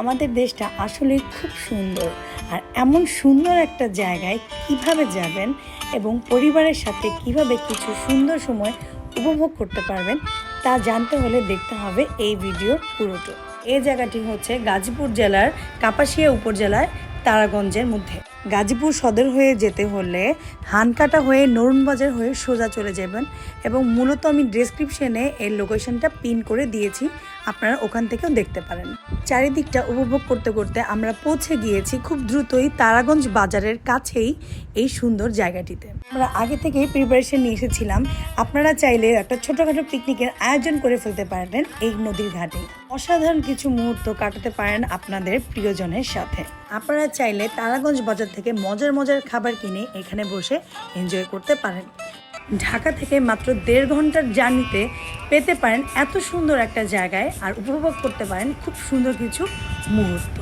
আমাদের দেশটা আসলে খুব সুন্দর। আর এমন সুন্দর একটা জায়গায় কীভাবে যাবেন এবং পরিবারের সাথে কীভাবে কিছু সুন্দর সময় উপভোগ করতে পারবেন, তা জানতে হলে দেখতে হবে এই ভিডিওর পুরোটো। এই জায়গাটি হচ্ছে গাজীপুর জেলার কাপাসিয়া উপজেলার তারাগঞ্জের মধ্যে। গাজীপুর সদর হয়ে যেতে হলে হানকাটা হয়ে নরুনবাজার হয়ে সোজা চলে যাবেন এবং মূলত আমি ডেসক্রিপশনে এর লোকেশনটা পিন করে দিয়েছি। আপনারা ওখান থেকেও দেখতে পারেন। চারিদিকটা উপভোগ করতে করতে আমরা পৌঁছে গিয়েছি খুব দ্রুতই তারাগঞ্জ বাজারের কাছেই এই সুন্দর জায়গাটিতে। আমরা আগে থেকেই প্রিপারেশন নিয়ে এসেছিলাম। আপনারা চাইলে একটা ছোটোখাটো পিকনিকের আয়োজন করে ফেলতে পারবেন এই নদীর ঘাটে। অসাধারণ কিছু মুহূর্ত কাটাতে পারেন আপনাদের প্রিয়জনের সাথে। আপনারা চাইলে তারাগঞ্জ বাজার থেকে মজার মজার খাবার কিনে এখানে বসে এনজয় করতে পারেন। ঢাকা থেকে মাত্র দেড় ঘণ্টার জার্নিতে পেতে পারেন এত সুন্দর একটা জায়গায় আর উপভোগ করতে পারেন খুব সুন্দর কিছু মুহূর্ত।